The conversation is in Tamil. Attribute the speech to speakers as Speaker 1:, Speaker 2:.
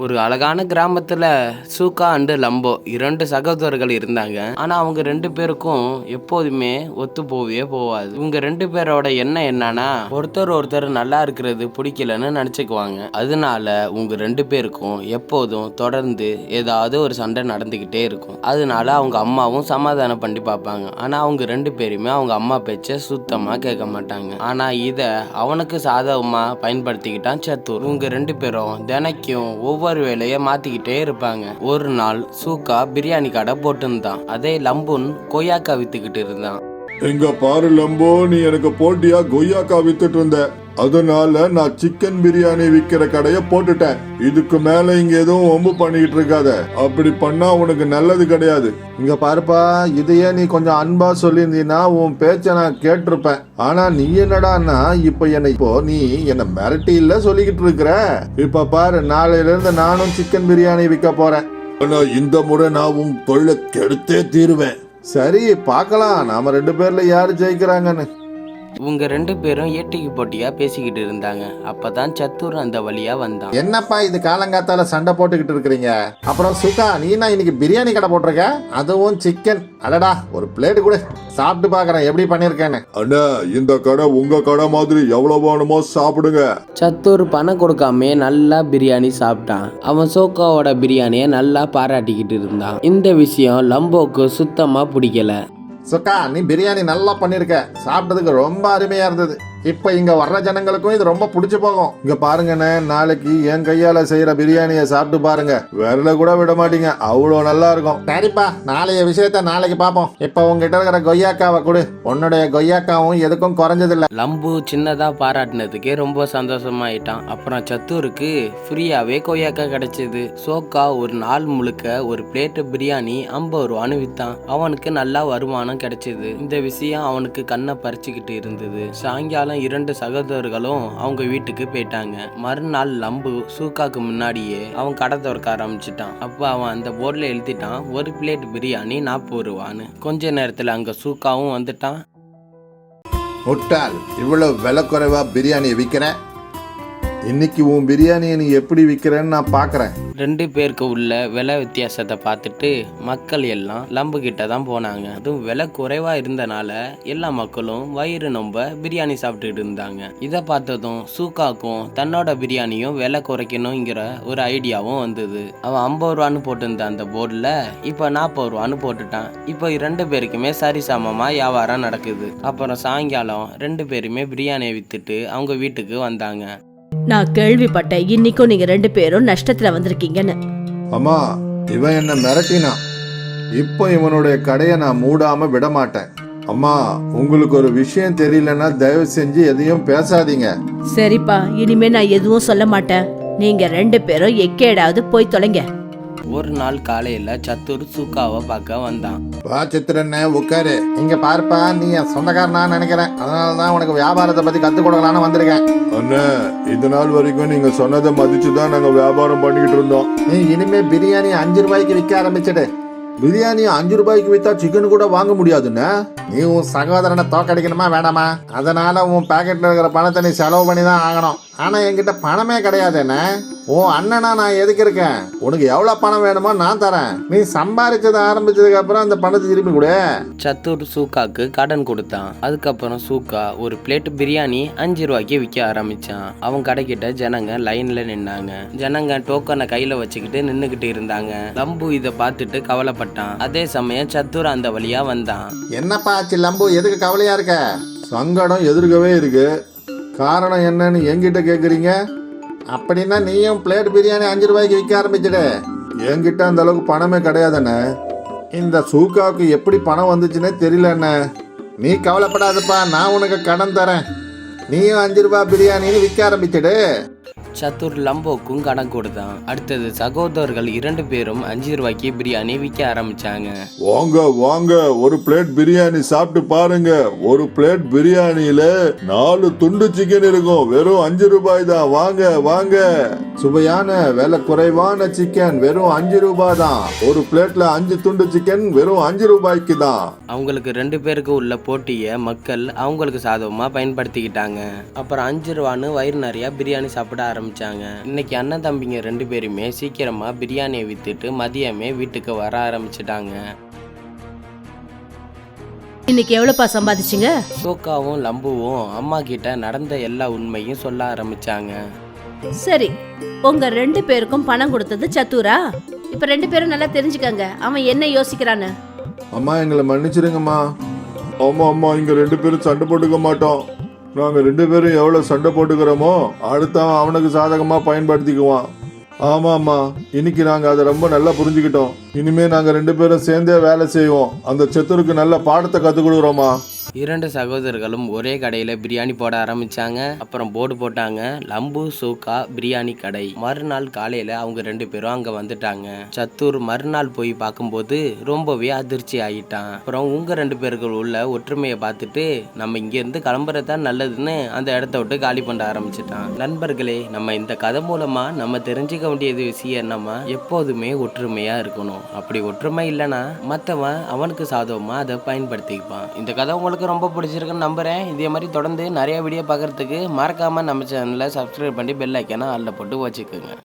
Speaker 1: ஒரு அழகான கிராமத்தில் சூக்கா அண்டு லம்போ இரண்டு சகோதரர்கள் இருந்தாங்க. ஆனா அவங்க ரெண்டு பேருக்கும் எப்போதுமே ஒத்து போவே போவாது. இவங்க ரெண்டு பேரோட எண்ணம் என்னன்னா ஒருத்தர் ஒருத்தர் நல்லா இருக்கிறது பிடிக்கலன்னு நினச்சிக்குவாங்க. அதனால உங்க ரெண்டு பேருக்கும் எப்போதும் தொடர்ந்து ஏதாவது ஒரு சண்டை நடந்துக்கிட்டே இருக்கும். அதனால அவங்க அம்மாவும் சமாதானம் பண்ணி பார்ப்பாங்க. ஆனால் அவங்க ரெண்டு பேருமே அவங்க அம்மா பேச்சை சுத்தமாக கேட்க மாட்டாங்க. ஆனால் இதை அவனுக்கு சாதகமாக பயன்படுத்திக்கிட்டான் சத்துர். இவங்க ரெண்டு பேரும் தினைக்கும் ஒவ்வொரு வேலையை மாத்திக்கிட்டே இருப்பாங்க. ஒரு நாள் சூக்கா பிரியாணி கடை போட்டிருந்தான். அதே லம்புன் கொய்யாக்கா வித்துக்கிட்டு இருந்தான்.
Speaker 2: எங்க பாரு லம்போ நீ எனக்கு போட்டியா கொய்யாக்கா வித்துட்டு இருந்த? அதனால நான் சிக்கன் பிரியாணி விக்கிற கடைய போட்டுட்டேன். இதுக்கு மேல இங்க எதுவும் ஒம்பு பண்ணிக்கிட்டு இருக்காத. அப்படி பண்ணா உனக்கு நல்லது கிடையாது. இங்க பாருப்பா இதையே நீ கொஞ்சம் அன்பா சொல்லியிருந்தீன்னா உன் பேச்ச நான் கேட்டிருப்பேன். ஆனா நீ என்னடான்னா இப்ப என்னை இப்போ நீ என்ன மிரட்டி இல்ல சொல்லிக்கிட்டு இருக்கிற. இப்ப பாரு நாளையில இருந்து நானும் சிக்கன் பிரியாணி விற்க போறேன். ஆனா இந்த முறை நான் உன் தொழிலை கெடுத்தே தீருவேன். சரி பார்க்கலாம். நாம ரெண்டு பேர்ல யாரு ஜெயிக்கிறாங்கன்னு.
Speaker 1: இவங்க ரெண்டு பேரும் ஏட்டிக்கு போட்டியா பேசிக்கிட்டு இருந்தாங்க. அப்பதான் சத்துர் அந்த வழியா வந்தான்.
Speaker 3: என்னப்பா இது காலங்காத்தால சண்டை போட்டுக்கிட்டு இருக்கிறீங்க? அப்புறம் சுகா நீனா இன்னைக்கு பிரியாணி கடை போட்டிருக்க? அதுவும் சிக்கன் அடடா ஒரு பிளேட் கூட சாப்பிட்டு பார்க்கறேன். எப்படி பண்ணிருக்கேன்னு.
Speaker 2: அண்ணா இந்த கடை உங்க கடை மாதிரி எவ்வளவு வேணுமோ சாப்பிடுங்க.
Speaker 1: சத்துர் பணம் கொடுக்காம நல்லா பிரியாணி சாப்பிட்டான். அவன் சோக்காவோட பிரியாணியை நல்லா பாராட்டிக்கிட்டு இருந்தான். இந்த விஷயம் லம்போக்கு சுத்தமா பிடிக்கல.
Speaker 3: சுக்கா நீ பிரியாணி நல்லா பண்ணியிருக்க சாப்பிட்டதுக்கு ரொம்ப அருமையாக இருந்தது. இப்போ இங்கே வர்ற ஜனங்களுக்கும் இது ரொம்ப பிடிச்சி போகும். இங்கே பாருங்கண்ணே நாளைக்கு என் கையால் செய்கிற பிரியாணியை சாப்பிட்டு பாருங்க. விரல கூட விட மாட்டீங்க அவ்வளோ நல்லா இருக்கும். சரிப்பா நாளைய விஷயத்த நாளைக்கு பார்ப்போம் இப்போ உங்ககிட்ட இருக்கிற கொய்யாக்காவை கொடு. உன்னுடைய கொய்யாக்காவும் எதுக்கும் குறைஞ்சதில்லை.
Speaker 1: லம்பு சின்னதாக பாராட்டினதுக்கே ரொம்ப சந்தோஷமாயிட்டான். அப்புறம் சத்தூருக்கு ஃப்ரீயாகவே கொய்யாக்கா கிடைச்சது. சோக்கா ஒரு நாள் முழுக்க ஒரு பிளேட்டு பிரியாணி ஐம்பது ரூபான்னு வித்தான். அவனுக்கு நல்லா வருமானம் கிடைச்சது. இந்த விஷயம் அவனுக்கு கண்ணை பறிச்சுக்கிட்டு இருந்தது. சாயங்காலம் இரண்டு சகோதரர்களும் அவங்க வீட்டுக்கு போயிட்டாங்க. மறுநாள் லம்பு சூக்காக்கு முன்னாடியே அவன் கடை திறக்க ஆரம்பிச்சிட்டான். அப்போ அவன் அந்த போர்டில் எழுதிட்டான் ஒரு பிளேட் பிரியாணி நாற்பது ரூபான்னு. கொஞ்ச நேரத்தில் அங்கே சூக்காவும் வந்துட்டான்.
Speaker 3: முட்டால் இவ்வளவு விலை குறைவா பிரியாணி விற்கிறேன் இன்னைக்கு உன் பிரியாணியை நீ எப்படி விற்கிறேன்னு நான் பார்க்குறேன்
Speaker 1: ரெண்டு பேருக்கு உள்ள விலை வித்தியாசத்தை பார்த்துட்டு மக்கள் எல்லாம் லம்பு கிட்ட தான் போனாங்க. அதுவும் விலை குறைவாக இருந்தனால எல்லா மக்களும் வயிறு நொம்ப பிரியாணி சாப்பிட்டுட்டு இருந்தாங்க. இதை பார்த்ததும் சூக்காக்கும் தன்னோட பிரியாணியும் விலை குறைக்கணுங்கிற ஒரு ஐடியாவும் வந்தது. அவன் ஐம்பது ரூபான்னு போட்டிருந்த அந்த போர்டில் இப்போ நாற்பது ரூபான்னு போட்டுட்டான். இப்போ ரெண்டு பேருக்குமே சரிசமமாக வியாபாரம் நடக்குது. அப்புறம் சாயங்காலம் ரெண்டு பேருமே பிரியாணியை விற்றுட்டு அவங்க வீட்டுக்கு வந்தாங்க.
Speaker 4: நான் கேள்விப்பட்டேன் இன்னைக்கும் நீங்க ரெண்டு பேரும் நஷ்டத்துல வந்திருக்கீங்கன்னு.
Speaker 3: அம்மா இவன் என்ன மிரட்டினான் இப்போ இவனுடைய கடையை நான் மூடாம விட மாட்டேன் அம்மா உங்களுக்கு ஒரு விஷயம் தெரியலன்னா தயவு செஞ்சு எதையும் பேசாதீங்க.
Speaker 4: சரிப்பா இனிமே நான் எதுவும் சொல்ல மாட்டேன். நீங்க ரெண்டு பேரும் எக்கேடாவது போய் தொலைங்க.
Speaker 1: ஒரு நாள் காலையில சத்துரு சூக்காவை பார்க்க வந்தான்.
Speaker 3: வா சித்திரண்ணே உட்காரு. இங்க பாருப்பா நீ என் சொந்தக்காரனா நினைக்கிறேன். அதனால தான் உனக்கு வியாபாரத்தை பத்தி கத்து கொடுக்கலான்னு வந்திருக்கேன்.
Speaker 2: அண்ணா இது நாள் வரைக்கும் நீங்க சொன்னதை மதிச்சு தான் நாங்க வியாபாரம் பண்ணிக்கிட்டு இருந்தோம்.
Speaker 3: நீ இனிமே பிரியாணி அஞ்சு ரூபாய்க்கு விற்க ஆரம்பிச்சிடு. பிரியாணி அஞ்சு ரூபாய்க்கு வித்தா சிக்கன் கூட வாங்க முடியாதுன்னு நீ உன் சகோதரனை தோக்கடிக்கணுமா வேணாமா? அதனால உன் பாக்கெட்ல இருக்கிற பணத்தை நீ செலவு பண்ணி தான் ஆகணும். ஆனா என்கிட்ட பணமே கிடையாது என்ன? உன் அண்ணனா நான் எதுக்கு இருக்கேன்? உனக்கு எவ்வளவு பணம் வேணுமோ நான் தரேன். நீ சம்பாதிச்சது ஆரம்பிச்சதுக்கு அப்புறம் அந்த பணத்தை திருப்பி கொடு.
Speaker 1: சத்துர் சூக்காக்கு கடன் கொடுத்தான். அதுக்கப்புறம் சூக்கா ஒரு பிளேட் பிரியாணி அஞ்சு ரூபாய்க்கு விற்க ஆரம்பிச்சான். அவன் கடைக்கிட்ட ஜனங்க லைன்ல நின்னாங்க. ஜனங்க டோக்கனை கையில வச்சுக்கிட்டு நின்னுக்கிட்டு இருந்தாங்க. லம்பு இதை பார்த்துட்டு கவலைப்பட்டான். அதே சமயம் சத்துர் அந்த வழியா வந்தான்.
Speaker 3: என்னப்பா ஆச்சு லம்பு? எதுக்கு கவலையா இருக்க?
Speaker 2: சங்கடம் எதிர்க்கவே இருக்கு.
Speaker 3: காரணம் என்னன்னு என்கிட்ட கேட்குறீங்க அப்படின்னா நீயும் பிளேட் பிரியாணி அஞ்சு ரூபாய்க்கு விற்க ஆரம்பிச்சிடு
Speaker 2: என்கிட்ட அந்த அளவுக்கு பணமே கிடையாதுண்ணே
Speaker 3: இந்த சூக்காவுக்கு எப்படி பணம் வந்துச்சுன்னே தெரியலண்ணே நீ கவலைப்படாதப்பா நான் உனக்கு கடன் தரேன். நீயும் அஞ்சு ரூபாய் பிரியாணின்னு விற்க ஆரம்பிச்சிடு.
Speaker 1: சத்துர் லம்போக்கும் கடன் கொடுத்தான். அடுத்தது சகோதரர்கள் இரண்டு பேரும் அஞ்சு ரூபாய்க்கு பிரியாணி விற்க ஆரம்பிச்சாங்க.
Speaker 2: வாங்க வாங்க ஒரு பிளேட் பிரியாணி சாப்பிட்டு பாருங்க. ஒரு பிளேட் பிரியாணியில நாலு துண்டு சிக்கன் இருக்கும். வெறும் அஞ்சு ரூபாய் தான். வாங்க வாங்க.
Speaker 3: சுவையான விலை குறைவான சிக்கன் வெறும் அஞ்சு ரூபாய் தான்.
Speaker 2: ஒரு பிளேட்ல அஞ்சு துண்டு சிக்கன் வெறும் அஞ்சு ரூபாய்க்கு தான்.
Speaker 1: அவங்களுக்கு ரெண்டு பேருக்கு உள்ள போட்டியை மக்கள் அவங்களுக்கு சாதகமாக பயன்படுத்திக்கிட்டாங்க. அப்புறம் அஞ்சு ரூபான்னு வயிறு நிறையா பிரியாணி சாப்பிட ஆரம்பிச்சாங்க ஆரம்பிச்சாங்க. இன்னைக்கு அண்ணன் தம்பிங்க ரெண்டு பேருமே சீக்கிரமா பிரியாணியை வித்துட்டு மதியமே வீட்டுக்கு வர ஆரம்பிச்சிட்டாங்க.
Speaker 4: இன்னைக்கு எவ்வளவுப்பா சம்பாதிச்சீங்க?
Speaker 1: சோக்காவும் லம்புவும் அம்மா கிட்ட நடந்த எல்லா உண்மையும் சொல்ல ஆரம்பிச்சாங்க.
Speaker 4: சரி உங்க ரெண்டு பேருக்கும் பணம் கொடுத்தது சத்தூரா? இப்ப ரெண்டு பேரும் நல்லா தெரிஞ்சுக்கங்க அவன் என்ன யோசிக்கிறான்னு.
Speaker 3: அம்மா எங்களை மன்னிச்சிடுங்கம்மா ஆமா அம்மா இங்க ரெண்டு பேரும் சண்டை போட்டுக்க மாட்டோம். நாங்கள் ரெண்டு பேரும் எவ்வளோ சண்டை போட்டுக்கிறோமோ அடுத்தவன் அவனுக்கு சாதகமாக பயன்படுத்திக்குவான். ஆமாம்மா இன்னைக்கு நாங்கள் அதை ரொம்ப நல்லா புரிஞ்சுக்கிட்டோம். இனிமேல் நாங்கள் ரெண்டு பேரும் சேர்ந்தே வேலை செய்வோம். அந்த செத்தருக்கு நல்ல பாடத்தை கற்றுக் கொடுக்குறோமா
Speaker 1: இரண்டு சகோதரர்களும் ஒரே கடையில பிரியாணி போட ஆரம்பிச்சாங்க. அப்புறம் போர்டு போட்டாங்க. லம்பு சூக்கா பிரியாணி கடை. மறுநாள் காலையில அவங்க ரெண்டு பேரும் அங்க வந்துட்டாங்க. சத்தூர் மறுநாள் போய் பார்க்கும்போது ரொம்பவே அதிர்ச்சி ஆகிட்டான் அப்புறம் உங்க ரெண்டு பேர்கள் உள்ள ஒற்றுமையை பார்த்துட்டு நம்ம இங்க இருந்து கிளம்புறதுதான் நல்லதுன்னு அந்த இடத்த விட்டு காலி பண்ண ஆரம்பிச்சிட்டான். நண்பர்களே நம்ம இந்த கதை மூலமா நம்ம தெரிஞ்சுக்க வேண்டியது விஷயம் என்னமா எப்போதுமே ஒற்றுமையா இருக்கணும். அப்படி ஒற்றுமை இல்லைன்னா மற்றவன் அவனுக்கு சாதகமா அதை பயன்படுத்திப்பான். இந்த கதை உங்களுக்கு ரொம்ப பிடிச்சிருக்குன்னு நம்புறேன். இதே மாதிரி தொடர்ந்து நிறைய வீடியோ பார்க்குறதுக்கு மறக்காம நம்ம சேனலை சப்ஸ்கிரைப் பண்ணி பெல் ஐக்கனை அதில் போட்டு வச்சுக்கோங்க.